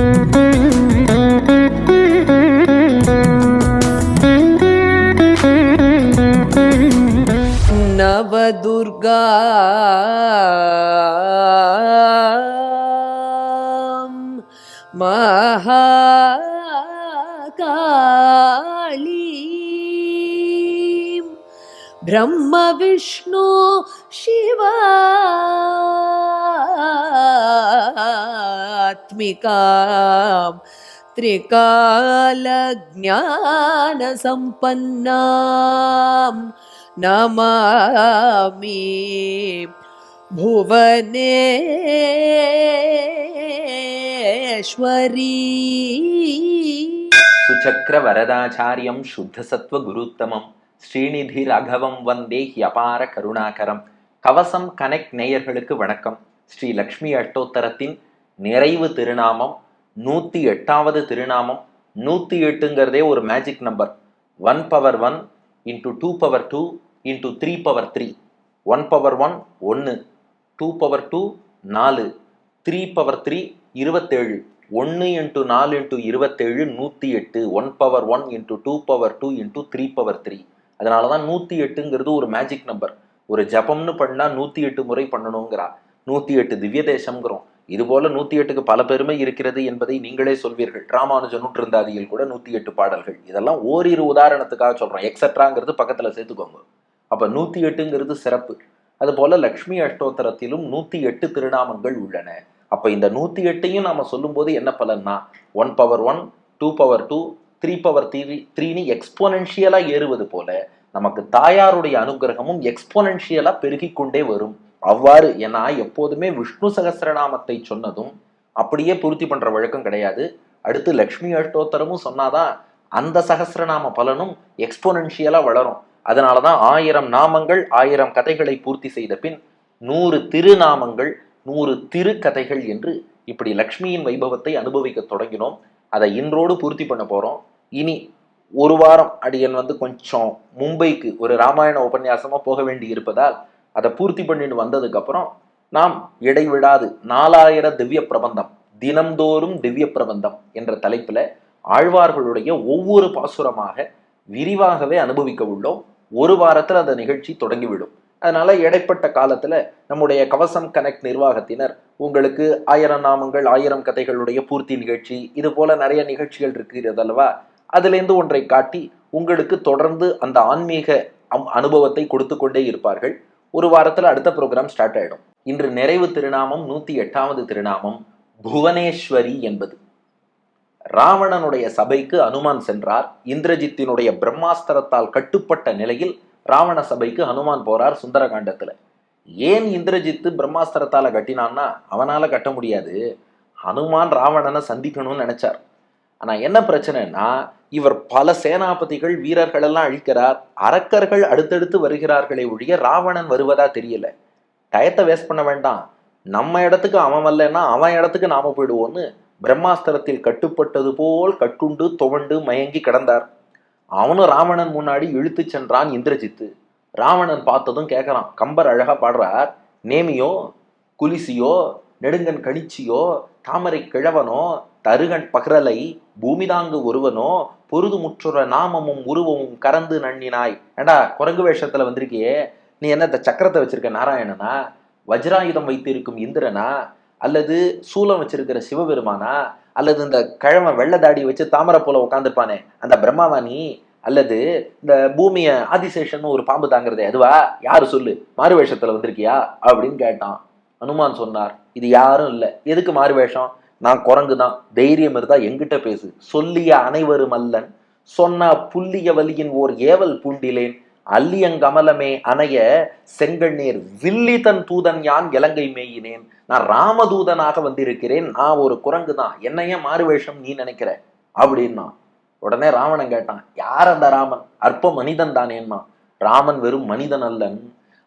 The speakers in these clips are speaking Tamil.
Mm-hmm. शिवात्मिकां त्रिकालज्ञानसम्पन्नां नमामि भुवनेश्वरी சுச்சக்கர வரதாச்சாரியம் சுத்த சத்வ குருத்தமம் ஸ்ரீநிதி ராகவம் வந்தே ஹியபார கருணாகரம் கவசம் கனெக்ட் நேயர்களுக்கு வணக்கம் ஸ்ரீ லக்ஷ்மி அஷ்டோத்தரத்தின் நிறைவு திருநாமம் நூற்றி எட்டாவது திருநாமம் நூற்றி எட்டுங்கிறதே ஒரு magic number one power one into two power two into three power three one power one ஒன்று டூ பவர் டூ நாலு. த்ரீ பவர் த்ரீ இருபத்தேழு. ஒன்று இன்ட்டு நாலு இன்ட்டு இருபத்தேழு நூற்றி எட்டு. One power one into two power two into three power three அதனால தான் நூற்றி எட்டுங்கிறது ஒரு மேஜிக் நம்பர் ஒரு ஜபம்னு பண்ணால் நூற்றி எட்டு முறை பண்ணணுங்கிறா. நூற்றி எட்டு திவ்ய தேசம்ங்கிறோம் இது போல நூற்றி எட்டுக்கு பல பெருமை இருக்கிறது என்பதை நீங்களே சொல்வீர்கள். ராமானுஜ நூற்றிருந்தாதியில் கூட நூற்றி எட்டு பாடல்கள். இதெல்லாம் ஓரிரு உதாரணத்துக்காக சொல்கிறோம் எக்ஸட்ராங்கிறது பக்கத்தில் சேர்த்துக்கோங்க. அப்போ நூற்றி எட்டுங்கிறது சிறப்பு. அதுபோல லக்ஷ்மி அஷ்டோத்தரத்திலும் நூற்றி எட்டு திருநாமங்கள் உள்ளன. அப்போ இந்த நூத்தி எட்டையும் நாம சொல்லும்போது என்ன பலன்னா one power one two power two three power three த்ரீனு எக்ஸ்போனென்ஷியலா ஏறுவது போல நமக்கு தாயாருடைய அனுகிரகமும் எக்ஸ்போனென்ஷியலா பெருகிக் கொண்டே வரும். அவ்வாறு ஏன்னா எப்போதுமே விஷ்ணு சகசிரநாமத்தை சொன்னதும் அப்படியே பூர்த்தி பண்ற வழக்கம் கிடையாது. அடுத்து லக்ஷ்மி அஷ்டோத்தரமும் சொன்னாதான் அந்த சகசிரநாம பலனும் எக்ஸ்போனென்ஷியலா வளரும். அதனாலதான் ஆயிரம் நாமங்கள் ஆயிரம் கதைகளை பூர்த்தி செய்த பின் நூறு திருநாமங்கள் நூறு திருக்கதைகள் என்று இப்படி லக்ஷ்மியின் வைபவத்தை அனுபவிக்க தொடங்கினோம். அதை இன்றோடு பூர்த்தி பண்ண போறோம். இனி ஒரு வாரம் அடியன் வந்து கொஞ்சம் மும்பைக்கு ஒரு ராமாயண உபன்யாசமா போக வேண்டி இருப்பதால் அதை பூர்த்தி பண்ணிட்டு வந்ததுக்கப்புறம் நாம் இடைவிடாது. நாலாயிர திவ்ய பிரபந்தம் தினம்தோறும் திவ்ய பிரபந்தம் என்ற தலைப்பில் ஆழ்வார்களுடைய ஒவ்வொரு பாசுரமாக விரிவாகவே அனுபவிக்க உள்ளோம். ஒரு வாரத்தில் அந்த நிகழ்ச்சி தொடங்கிவிடும். அதனால இடைப்பட்ட காலத்துல நம்முடைய கவசம் கனெக்ட் நிர்வாகத்தினர் உங்களுக்கு ஆயிரம் நாமங்கள் ஆயிரம் கதைகளுடைய பூர்த்தி நிகழ்ச்சி இது போல நிறைய நிகழ்ச்சிகள் இருக்கிறது அல்லவா அதுலேருந்து ஒன்றை காட்டி உங்களுக்கு தொடர்ந்து அந்த ஆன்மீக அம்- அனுபவத்தை கொடுத்து கொண்டே இருப்பார்கள். ஒரு வாரத்தில் அடுத்த ப்ரோக்ராம் ஸ்டார்ட் ஆகிடும் இன்று நிறைவு திருநாமம் நூற்றி எட்டாவது திருநாமம் புவனேஸ்வரி என்பது. ராவணனுடைய சபைக்கு அனுமான் சென்றார். இந்திரஜித்தினுடைய பிரம்மாஸ்திரத்தால் கட்டுப்பட்ட நிலையில் ராவண சபைக்கு ஹனுமான் போறார் சுந்தரகாண்டத்துல. ஏன் இந்திரஜித்து பிரம்மாஸ்திரத்தால கட்டினான்னா? அவனால கட்ட முடியாது. ஹனுமான் ராவணனை சந்திக்கணும்னு நினைச்சார். ஆனா என்ன பிரச்சனைனா இவர் பல சேனாபதிகள் வீரர்கள் எல்லாம் அழிக்கிறார். அரக்கர்கள் அடுத்தடுத்து வருகிறார்களே ஒழிய ராவணன் வருவதா தெரியல. டயத்தை வேஸ்ட் பண்ண வேண்டாம். நம்ம இடத்துக்கு அவன் வரலன்னா அவன் இடத்துக்கு நாம போயிடுவோன்னு பிரம்மாஸ்திரத்தில் கட்டுப்பட்டது போல் கட்டுண்டு துவண்டு மயங்கி கிடந்தார். அவனும் ராவணன் முன்னாடி இழுத்துச் சென்றான் இந்திரஜித்து. ராவணன் பார்த்ததும் கேட்கறான் கம்பர் அழகா பாடுறார். நேமியோ குலிசியோ நெடுங்கன் கணிச்சியோ தாமரை கிழவனோ தருகன் பகரலை பூமிதாங்கு ஒருவனோ பொருது முற்றுற நாமமும் உருவமும் கறந்து நண்ணினாய். ஏண்டா குரங்கு வேஷத்துல வந்திருக்கியே? நீ என்ன இந்த சக்கரத்தை வச்சிருக்க நாராயணனா? வஜ்ராயுதம் வைத்திருக்கும் இந்திரனா? அல்லது சூலம் வச்சிருக்கிற சிவபெருமானா? அல்லது இந்த கிழமை வெள்ளை தாடி வச்சு தாமரை போல உட்காந்துருப்பானே அந்த பிரம்மாவாணி? அல்லது இந்த பூமிய ஆதிசேஷன் ஒரு பாம்பு தாங்கிறதே அதுவா? யாரு சொல்லு? மாறு வேஷத்துல வந்திருக்கியா? அப்படின்னு கேட்டான். அனுமான் சொன்னார் இது யாரும் இல்லை. எதுக்கு மாறு வேஷம்? நான் குரங்கு தான் தைரியம் இருந்தா எங்கிட்ட பேசு. சொல்லிய அனைவரும் அல்லன். சொன்ன புல்லிய வலியின் ஓர் ஏவல் பூண்டிலேன். அல்லியங்கமலமே அணைய செங்கண்ணீர் வில்லி தன் தூதன் யான் இலங்கை மேயினேன். நான் ராமதூதனாக வந்திருக்கிறேன். நான் ஒரு குரங்கு தான் என்னைய மாறுவேஷம் நீ நினைக்கிற? அப்படின்னா உடனே ராவணன் கேட்டான் யார் அந்த ராமன்? அற்ப மனிதன் தானேன்னா ராமன் வெறும் மனிதன் அல்லன்.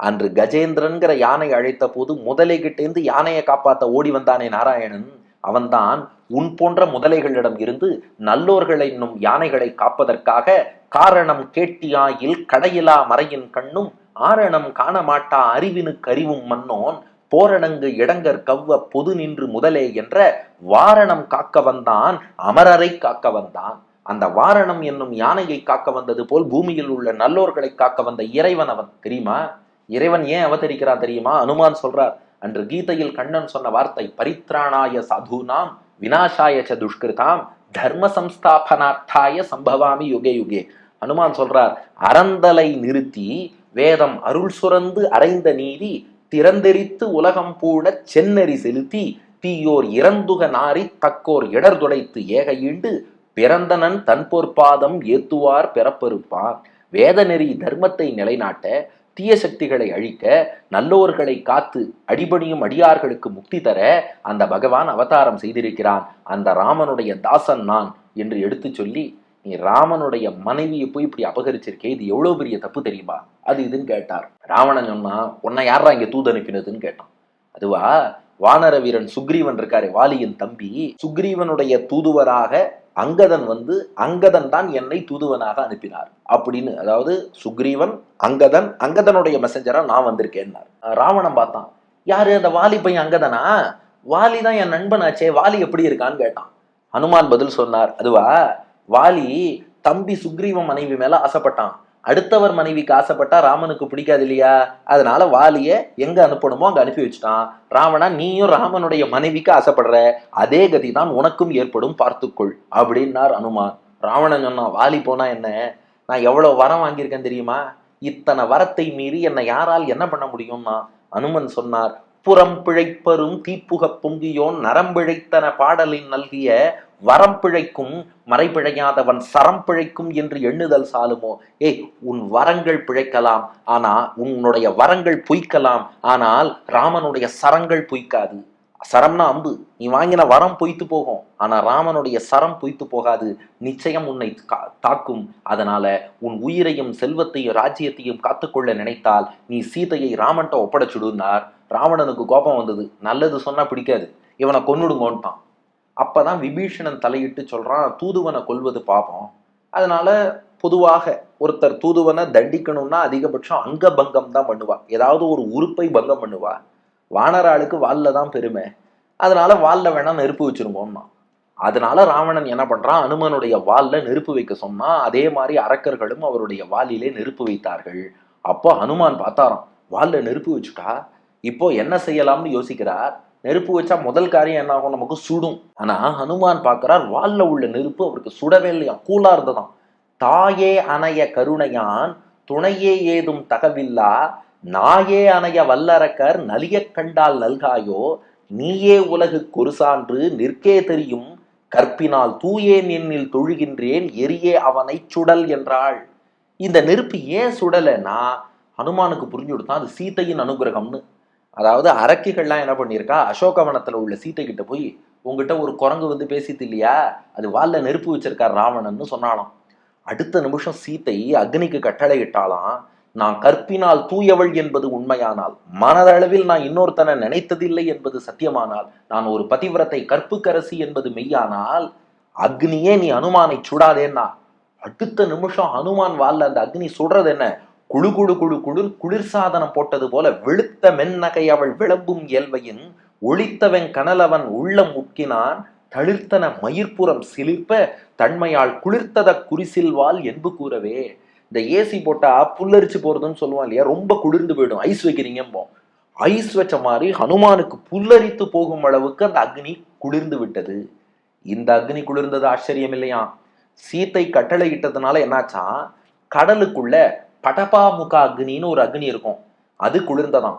அன்று கஜேந்திரன்கிற யானை அழைத்த போது முதலை கிட்டேந்து யானையை காப்பாத்த ஓடி வந்தானே நாராயணன். அவன்தான் உன் போன்ற முதலைகளிடம் இருந்து நல்லோர்கள் என்னும் யானைகளை காப்பதற்காக காரணம் கேட்டியாயில் கடையிலா மறையின் கண்ணும் ஆரணம் காணமாட்டா அறிவினு அறிவினுக்கு மன்னோன் போரணங்கு இடங்கர் கவ்வ பொது நின்று முதலே என்ற வாரணம் காக்க வந்தான் அமரரை காக்க வந்தான். அந்த வாரணம் என்னும் யானையை காக்க வந்தது போல் பூமியில் உள்ள நல்லோர்களை காக்க வந்த இறைவன் அவன் தெரியுமா? இறைவன் ஏன் அவதரிக்கிறான் தெரியுமா? அனுமான் சொல்றார். அன்று கீதையில் கண்ணன் சொன்ன வார்த்தை பரித்ராணாய சாதுனாம் வினாசாய ச துஷ்கிருதாம் தர்ம சம்ஸ்தாபனார்த்தாய சம்பவாமி யுகே யுகே. அனுமான் சொல்றார் அறந்தலை நிறுத்தி வேதம் அருள் சுரந்து அரைந்த நீதி திறந்தெரித்து உலகம் பூட சென்னறி செலுத்தி தீயோர் இறந்துக நாரி தக்கோர் இடர் துடைத்து ஏக ஈண்டு பிறந்தனன் தன் பொற்பாதம் ஏத்துவார் பிறப்பெருப்பான் வேதநெறி தர்மத்தை நிலைநாட்ட தீய சக்திகளை அழிக்க நல்லோர்களை காத்து அடிபணியும் அடியார்களுக்கு முக்தி தர அந்த பகவான் அவதாரம் செய்திருக்கிறான். அந்த ராமனுடைய தாசன் நான் என்று எடுத்து சொல்லி நீ ராமனுடைய மனைவியை போய் இப்படி அபகரிச்சிருக்கே இது எவ்வளவு பெரிய தப்பு தெரியுமா? அது இதுன்னு கேட்டார். ராவணன் சொன்னா உன்னை யாரா இங்க தூது அனுப்பினதுன்னு கேட்டான். அதுவா வானர வீரன் சுக்ரீவன் இருக்காரு வாலியின் தம்பி. சுக்ரீவனுடைய தூதுவராக அங்கதன் வந்து அங்கதன் தான் என்னை தூதுவனாக அனுப்பினார். அப்படின்னு அதாவது சுக்ரீவன் அங்கதன் அங்கதனுடைய மெசஞ்சரா நான் வந்திருக்கேன்னார். ராவணன் பார்த்தான். யாரு அந்த வாலி பையன் அங்கதனா? வாலி தான் என் நண்பனாச்சே வாலி எப்படி இருக்கான்னு கேட்டான். ஹனுமான் பதில் சொன்னார் அதுவா வாலி தம்பி சுக்ரீவ மனைவி மேல ஆசைப்பட்டான். அடுத்தவர் மனைவிக்கு ஆசைப்பட்டா ராமனுக்கு பிடிக்காது இல்லையா? அதனால வாலிய எங்க அனுப்பணுமோ அங்க அனுப்பி வச்சுட்டான். ராவணா நீயும் ராமனுடைய மனைவிக்கு ஆசைப்படுற அதே கதி தான் உனக்கும் ஏற்படும் பார்த்துக்கொள் அப்படின்னார் அனுமான் ராவணன் சொன்னான் வாலி போனா என்ன? நான் எவ்வளவு வரம் வாங்கியிருக்கேன் தெரியுமா? இத்தனை வரத்தை மீறி என்னை யாரால் என்ன பண்ண முடியும்னா அனுமன் சொன்னார் புறம் பிழைப்பரும் தீப்புகப் பொங்கியோன் நரம்பிழைத்தன பாடலின் நல்கிய வரம் பிழைக்கும் மறைபிழையாதவன் சரம் பிழைக்கும் என்று எண்ணுதல் சாலுமோ? ஏய் உன் வரங்கள் பிழைக்கலாம் ஆனா உன்னுடைய வரங்கள் பொய்க்கலாம் ஆனால் ராமனுடைய சரங்கள் பொய்க்காது. சரம்னா அம்பு. நீ வாங்கின வரம் பொய்த்து போகும். ஆனா ராமனுடைய சரம் பொய்த்து போகாது. நிச்சயம் உன்னை கா- தாக்கும். அதனால உன் உயிரையும் செல்வத்தையும் ராஜ்யத்தையும் காத்துக்கொள்ள நினைத்தால் நீ சீதையை ராமன்ட்ட ஒப்படைச்சுடுனார் ராவணனுக்கு கோபம் வந்தது. நல்லது சொன்னா பிடிக்காது. இவனை கொன்னுடுங்கோன்ட்டான். அப்பதான் விபீஷணன் தலையிட்டு சொல்றான் தூதுவனை கொல்வது பாபம். அதனால பொதுவாக ஒருத்தர் தூதுவனை தண்டிக்கணும்னா அதிகபட்சம் அங்க பங்கம் தான் பண்ணுவா ஏதாவது ஒரு உறுப்பை பங்கம் பண்ணுவா வானராளுக்கு வாலில் தான் பெருமை. அதனால வாலில் வேணா நெருப்பு வச்சிருங்கோம்னா அதனால ராவணன் என்ன பண்றான்? அனுமனுடைய வாலில் நெருப்பு வைக்க சொன்னா அதே மாதிரி அரக்கர்களும் அவருடைய வாலிலே நெருப்பு வைத்தார்கள். அப்போ ஹனுமான் பார்த்தாராம் வாலில் நெருப்பு வச்சுட்டா? இப்போ என்ன செய்யலாம்னு யோசிக்கிறார். நெருப்பு வச்சா முதல் காரியம் என்ன ஆகும் நமக்கு சுடும். ஆனா ஹனுமான் பார்க்கிறார் வால்ல உள்ள நெருப்பு அவருக்கு சுடவே இல்லையா? கூலா இருந்ததாம். தாயே அணைய கருணையான் துணையே ஏதும் தகவில்லா? நாயே அணைய வல்லரக்கர் நலிய கண்டால் நல்காயோ? நீயே உலகு சான்று நிற்கே தெரியும். கற்பினால் தூயேன் என்னில் தொழுகின்றேன் எரியே அவனை சுடல் என்றாள். இந்த நெருப்பு ஏன் சுடலைன்னா ஹனுமானுக்கு புரிஞ்சு கொடுத்தான் அது சீதையின் அனுகிரகம்னு. அதாவது அரக்கிகள்லாம் என்ன பண்ணியிருக்கா அசோகவனத்தில் உள்ள சீத்தை கிட்ட போய் உங்ககிட்ட ஒரு குரங்கு வந்து பேசித்து இல்லையா? அது வால்ல நெருப்பு வச்சிருக்கார் ராவணன்னு சொன்னாலாம் அடுத்த நிமிஷம் சீத்தை அக்னிக்கு கட்டளை இட்டாலாம் நான் கற்பினால் தூயவள் என்பது உண்மையானால் மனதளவில் நான் இன்னொருத்தனை நினைத்ததில்லை என்பது சத்தியமானால் நான் ஒரு பதிவிரத்தை கற்புக்கரசி என்பது மெய்யானால் அக்னியே நீ அனுமானை சுடாதேன்னா. அடுத்த நிமிஷம் அனுமான் வால்ல அந்த அக்னி சுடுறது என்ன? குழு குழு குழு குளிர் குளிர்சாதனம் போட்டது போல வெளுத்த மென்னகை அவள் விளம்பும் இயல்வையின் ஒளித்தவன் கனலவன் உள்ளம் முக்கினான் தளிர்த்தன மயிர்ப்புறம் சிலிர்ப்ப தன்மையால் குளிர்த்தத குறிசில்வாள் என்பு கூறவே இந்த ஏசி போட்டா புல்லரிச்சு போறதுன்னு சொல்லுவான் இல்லையா? ரொம்ப குளிர்ந்து போயிடும். ஐஸ் வைக்கிறீங்கம்போ. ஐஸ் வச்ச மாதிரி ஹனுமானுக்கு புல்லரித்து போகும் அளவுக்கு அந்த அக்னி குளிர்ந்து விட்டது. இந்த அக்னி குளிர்ந்தது ஆச்சரியம் இல்லையா சீத்தை கட்டளை இட்டதுனால என்னாச்சா? கடலுக்குள்ள படபாமுக அக்னின்னு ஒரு அக்னி இருக்கும். அது குளிர்ந்ததாம்.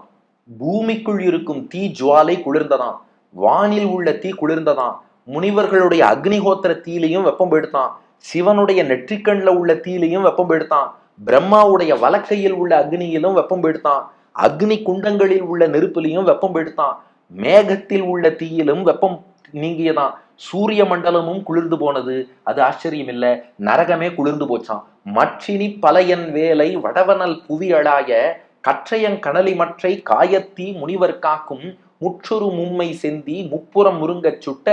பூமிக்குள் இருக்கும் தீ ஜுவாலை குளிர்ந்ததாம். வானில் உள்ள தீ குளிர்ந்ததாம். முனிவர்களுடைய அக்னிஹோத்திர தீலையும் வெப்பம் போயிடுதான் சிவனுடைய நெற்றிக்கண்ணில் உள்ள தீலையும் வெப்பம் எடுத்தான். பிரம்மாவுடைய வலக்கையில் உள்ள அக்னியிலும் வெப்பம் எடுத்தான். அக்னி குண்டங்களில் உள்ள நெருப்பிலையும் வெப்பம் எடுத்தான். மேகத்தில் உள்ள தீயிலும் வெப்பம் நீங்கியதான். சூரிய மண்டலமும் குளிர்ந்து போனது. அது ஆச்சரியம் இல்லை நரகமே குளிர்ந்து போச்சான் மற்றினி பலையன் வேலை வடவனல் புவி அழாய கற்றையங் கனலி மற்றை காயத்தீ முனிவர் காக்கும் முற்றுரு மும்மை செந்தி முப்புறம் முருங்கச் சுட்ட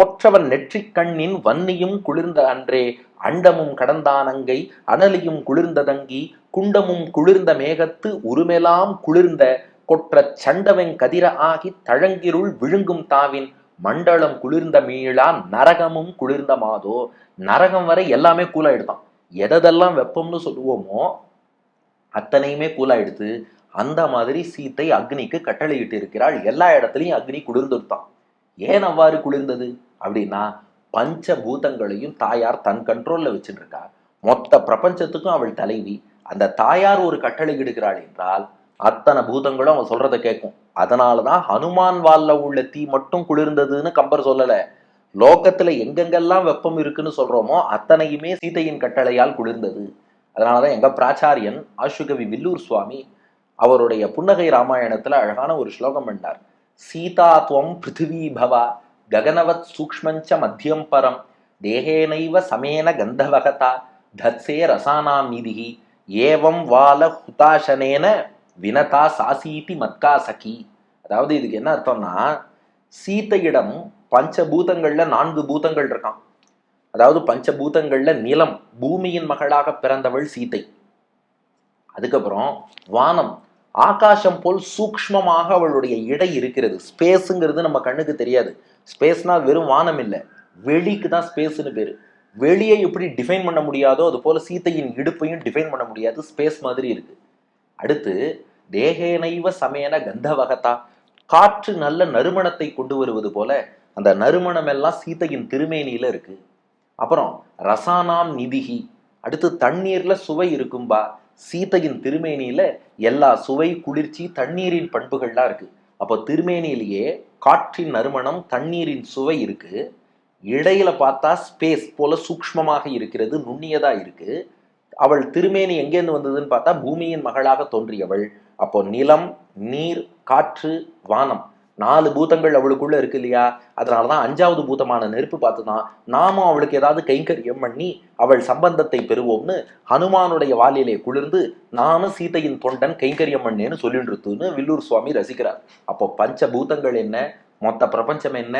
கொற்றவன் நெற்றிக் கண்ணின் வன்னியும் குளிர்ந்த அன்றே அண்டமும் கடந்தானங்கை அனலியும் குளிர்ந்ததங்கி குண்டமும் குளிர்ந்த மேகத்து உருமெலாம் குளிர்ந்த கொற்ற சண்டவன் கதிர ஆகி தழங்கிருள் விழுங்கும் தாவின் மண்டலம் குளிர்ந்த மீளா நரகமும் குளிர்ந்த மாதோ. நரகம் வரை எல்லாமே கூலாயிடுதான் எதெல்லாம் வெப்பம்னு சொல்லுவோமோ அத்தனையுமே கூலாயிடுத்து அந்த மாதிரி சீத்தை அக்னிக்கு கட்டளையிட்டு இருக்கிறாள் எல்லா இடத்துலையும் அக்னி குளிர்ந்துருத்தான் ஏன் அவ்வாறு குளிர்ந்தது? அப்படின்னா பஞ்ச பூதங்களையும் தாயார் தன் கண்ட்ரோலில் வச்சுட்டு இருக்கா மொத்த பிரபஞ்சத்துக்கும் அவள் தலைவி. அந்த தாயார் ஒரு கட்டளை இடுகிறாள் என்றால் அத்தனை பூதங்களும் அவன் சொல்றத கேட்கும். அதனாலதான் ஹனுமான் வால்ல உள்ள தீ மட்டும் குளிர்ந்ததுன்னு கம்பர் சொல்லலை. லோகத்துல எங்கெங்கெல்லாம் வெப்பம் இருக்குன்னு சொல்றோமோ அத்தனையுமே சீதையின் கட்டளையால் குளிர்ந்தது. அதனாலதான் எங்க பிராச்சாரியன் ஆஷுகவி வில்லூர் சுவாமி அவருடைய புன்னகை ராமாயணத்துல அழகான ஒரு ஸ்லோகம் பண்ணார். சீதா துவம் பிருத்திவி பவா ககனவத் சூக்ஷ்மஞ்ச மத்தியம் பரம் தேகேனைவ சமேன கந்தவகதா தத்சே ரசானாம் நிதிகி ஏவம் வால ஹுதாசனேன வினதா சாசீதி மத்கா சகி அதாவது இதுக்கு என்ன அர்த்தம்னா சீத்தையிடம் பஞ்சபூதங்கள்ல நான்கு பூதங்கள் இருக்கான் அதாவது பஞ்சபூதங்கள்ல நிலம் பூமியின் மகளாக பிறந்தவள் சீத்தை. அதுக்கப்புறம் வானம் ஆகாசம் போல் சூக்ஷ்மமாக அவளுடைய இடை இருக்கிறது. ஸ்பேஸுங்கிறது நம்ம கண்ணுக்கு தெரியாது. ஸ்பேஸ்னா வெறும் வானம் இல்லை. வெளிக்கு தான் ஸ்பேஸ்னு பேர். வெளியை எப்படி டிஃபைன் பண்ண முடியாதோ அது போல சீத்தையின் இடுப்பையும் டிஃபைன் பண்ண முடியாது. ஸ்பேஸ் மாதிரி இருக்கு. அடுத்து தேகேனைவ சமயன கந்தவகத்தா காற்று நல்ல நறுமணத்தை கொண்டு வருவது போல அந்த நறுமணம் எல்லாம் சீத்தையின் திருமேனியில இருக்கு. அப்புறம் ரசானாம் நிதிகி அடுத்து தண்ணீர்ல சுவை இருக்கும்பா. சீத்தையின் திருமேனியில எல்லா சுவை குளிர்ச்சி தண்ணீரின் பண்புகள்லாம் இருக்கு. அப்போ திருமேனியிலேயே காற்றின் நறுமணம் தண்ணீரின் சுவை இருக்கு. இடையில பார்த்தா ஸ்பேஸ் போல சூக்ஷ்மமாக இருக்கிறது நுண்ணியதா இருக்கு. அவள் திருமேனி எங்கேருந்து வந்ததுன்னு பார்த்தா பூமியின் மகளாக தோன்றியவள். அப்போ நிலம் நீர் காற்று வானம் நாலு பூதங்கள் அவளுக்குள்ள இருக்கு இல்லையா? அதனாலதான் அஞ்சாவது பூதமான நெருப்பு பார்த்துதான் நாமும் அவளுக்கு ஏதாவது கைங்கரியம் பண்ணி அவள் சம்பந்தத்தை பெறுவோம்னு ஹனுமானுடைய வாலிலே குளிர்ந்து நானும் சீதையின் தொண்டன் கைங்கரியம் பண்ணேன்னு சொல்லிட்டு இருக்குன்னு வில்லூர் சுவாமி ரசிக்கிறார். அப்போ பஞ்ச பூதங்கள் என்ன? மொத்த பிரபஞ்சம் என்ன?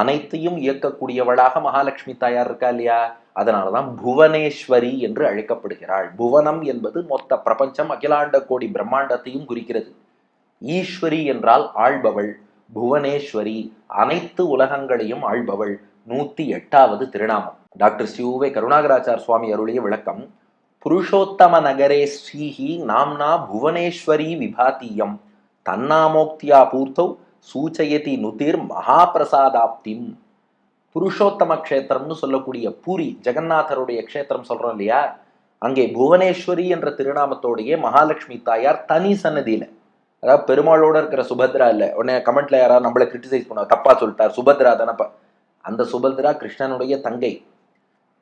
அனைத்தையும் இயக்கக்கூடியவளாக மகாலட்சுமி தாயார் இருக்கா இல்லையா? அதனாலதான் புவனேஸ்வரி என்று அழைக்கப்படுகிறாள். புவனம் என்பது மொத்த பிரபஞ்சம் அகிலாண்ட கோடி பிரம்மாண்டத்தையும் குறிக்கிறது. ஈஸ்வரி என்றால் ஆள்பவள். புவனேஸ்வரி அனைத்து உலகங்களையும் ஆள்பவள். நூத்தி எட்டாவது திருநாமம். டாக்டர் சிவுவே கருணாகராச்சார் சுவாமி அருளிய விளக்கம் புருஷோத்தம நகரே ஸ்ரீஹி நாம்னா புவனேஸ்வரி விபாத்தியம். தன்னாமோக்தியா பூர்த்தௌ சூச்சயதி நுதிர் மகாபிரசாதாப்திம். புருஷோத்தம க்ஷேத்திரம்னு சொல்லக்கூடிய பூரி ஜெகநாதருடைய க்ஷேத்திரம் சொல்றோம் இல்லையா? அங்கே புவனேஸ்வரி என்ற திருநாமத்தோடைய மகாலட்சுமி தாயார் தனி சன்னதியில அதாவது பெருமாளோட இருக்கிற சுபத்ரா இல்லை. உடனே கமெண்ட்ல யாராவது நம்மளை கிரிட்டிசைஸ் பண்ணுவாங்க. தப்பா சொல்லிட்டார் சுபத்ரா தானப்பா. அந்த சுபத்ரா கிருஷ்ணனுடைய தங்கை.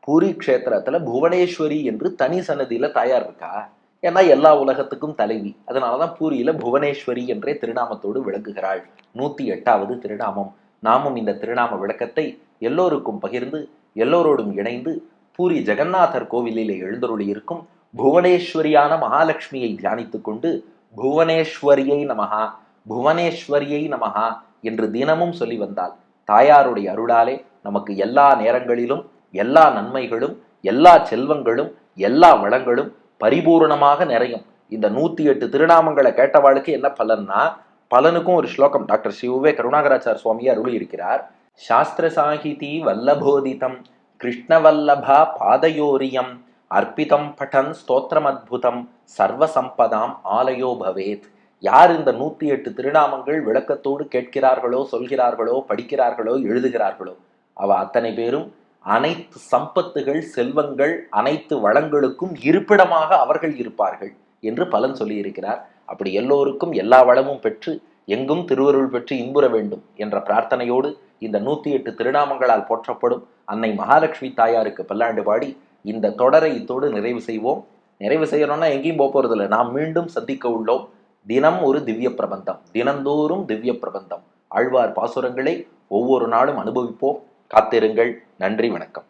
பூரி க்ஷேத்திரத்துல புவனேஸ்வரி என்று தனி சன்னதியில தாயார் இருக்கா? ஏன்னா எல்லா உலகத்துக்கும் தலைவி. அதனாலதான் பூரியில புவனேஸ்வரி என்றே திருநாமத்தோடு விளங்குகிறாள் நூத்தி எட்டாவது திருநாமம். நாமும் இந்த திருநாம விளக்கத்தை எல்லோருக்கும் பகிர்ந்து எல்லோரோடும் இணைந்து பூரி ஜெகநாதர் கோவிலிலே எழுந்தருளி இருக்கும் புவனேஸ்வரியான மகாலட்சுமியை தியானித்துக் கொண்டு புவனேஸ்வரியை நமகா புவனேஸ்வரியை நமகா என்று தினமும் சொல்லி வந்தால் தாயாருடைய அருளாலே நமக்கு எல்லா நேரங்களிலும் எல்லா நன்மைகளும் எல்லா செல்வங்களும் எல்லா வளங்களும் பரிபூரணமாக நிறையும். இந்த நூத்தி எட்டு திருநாமங்களை கேட்டவாளுக்கு என்ன பலன்னா பலனுக்கும் ஒரு ஸ்லோகம் டாக்டர் சிவுவே கருணாகராச்சார் சுவாமி அருளி இருக்கிறார் சாஸ்திர சாகிதி வல்லபோதிதம் கிருஷ்ணவல்லபா பாதயோரியம் அர்ப்பிதம் பட்டன் ஸ்தோத்திரம் அத்புதம் சர்வசம்பதாம் ஆலயோ பவேத். யார் இந்த நூத்தி எட்டு திருநாமங்கள் விளக்கத்தோடு கேட்கிறார்களோ சொல்கிறார்களோ படிக்கிறார்களோ எழுதுகிறார்களோ? அவ அத்தனை பேரும் அனைத்து சம்பத்துகள் செல்வங்கள் அனைத்து வளங்களுக்கும் இருப்பிடமாக அவர்கள் இருப்பார்கள் என்று பலன் சொல்லியிருக்கிறார். அப்படி எல்லோருக்கும் எல்லா வளமும் பெற்று எங்கும் திருவருள் பெற்று இன்புற வேண்டும் என்ற பிரார்த்தனையோடு இந்த நூத்தி எட்டு திருநாமங்களால் போற்றப்படும் அன்னை மகாலட்சுமி தாயாருக்கு பல்லாண்டு பாடி இந்த தொடரை இத்தோடு நிறைவு செய்வோம். நிறைவு செய்யணும்னா எங்கேயும் போக போறதில்லை. நாம் மீண்டும் சந்திக்க உள்ளோம். தினம் ஒரு திவ்ய பிரபந்தம். தினந்தோறும் திவ்ய பிரபந்தம். ஆழ்வார் பாசுரங்களை ஒவ்வொரு நாளும் அனுபவிப்போம். காத்திருங்கள். நன்றி வணக்கம்.